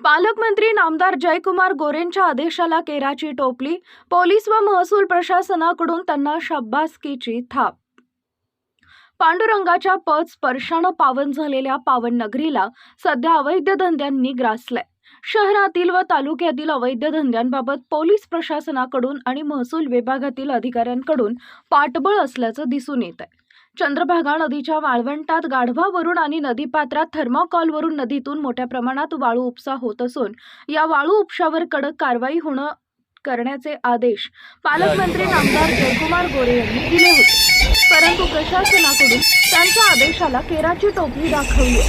पालकमंत्री नामदार जयकुमार गोरेंच्या आदेशाला केराची टोपली पोलीस व महसूल प्रशासनाकडून त्यांना शाब्बासकीची थाप. पांडुरंगाच्या पद स्पर्शानं पावन झालेल्या पावन नगरीला सध्या अवैध धंद्यांनी ग्रासलंय. शहरातील व तालुक्यातील अवैध धंद्यांबाबत पोलीस प्रशासनाकडून आणि महसूल विभागातील अधिकाऱ्यांकडून पाठबळ असल्याचं दिसून येत आहे चंद्रभागा नदीच्या वाळवंटात गाढवावरून आणि नदीपात्रात थर्माकॉलवरून नदीतून मोठ्या प्रमाणात वाळू उपसा होत असून या वाळू उपशावर कडक कारवाई होणं करण्याचे आदेश पालकमंत्री नामदार जयकुमार गोरे यांनी दिले होते. परंतु प्रशासनाकडून त्यांच्या आदेशाला केराची टोपली दाखवली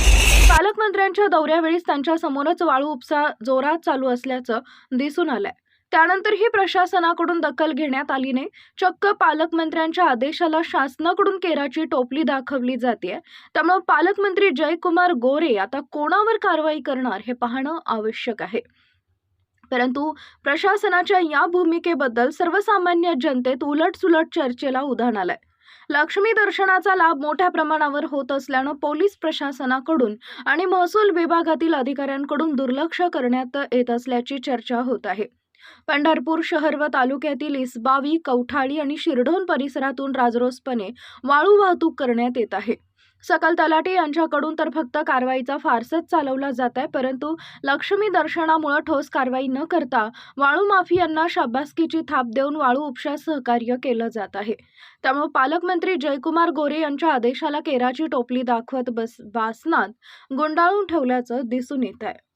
पालकमंत्र्यांच्या दौऱ्यावेळीच त्यांच्या समोरच वाळू उपसा जोरात चालू असल्याचं दिसून आलंय. त्यानंतरही प्रशासनाकडून दखल घेण्यात आली नाही चक्क पालकमंत्र्यांच्या आदेशाला शासनाकडून केराची टोपली दाखवली जाते त्यामुळे पालकमंत्री जयकुमार गोरे आता कोणावर कारवाई करणार हे पाहणं आवश्यक आहे. परंतु प्रशासनाच्या या भूमिकेबद्दल सर्वसामान्य जनतेत उलटसुलट चर्चेला उधाण आलंय. लक्ष्मी दर्शनाचा लाभ मोठ्या प्रमाणावर होत असल्यानं पोलीस प्रशासनाकडून आणि महसूल विभागातील अधिकाऱ्यांकडून दुर्लक्ष करण्यात येत असल्याची चर्चा होत आहे. पंढरपूर शहर व तालुक्यातील इसबावी कवठाळी आणि शिरढोण परिसरातून राजरोसपणे वाळू वाहतूक करण्यात येत आहे. सकल तलाटे यांच्याकडून तर फक्त कारवाईचा फारसच चालवला जात आहे परंतु लक्ष्मी दर्शनामुळे ठोस कारवाई न करता वाळू माफियांना शाबासकीची थाप देऊन वाळू उपशास सहकार्य केलं जात आहे. त्यामुळे पालकमंत्री जयकुमार गोरे यांच्या आदेशाला केराची टोपली दाखवत बस बासनात गुंडाळून ठेवल्याचं दिसून येत आहे.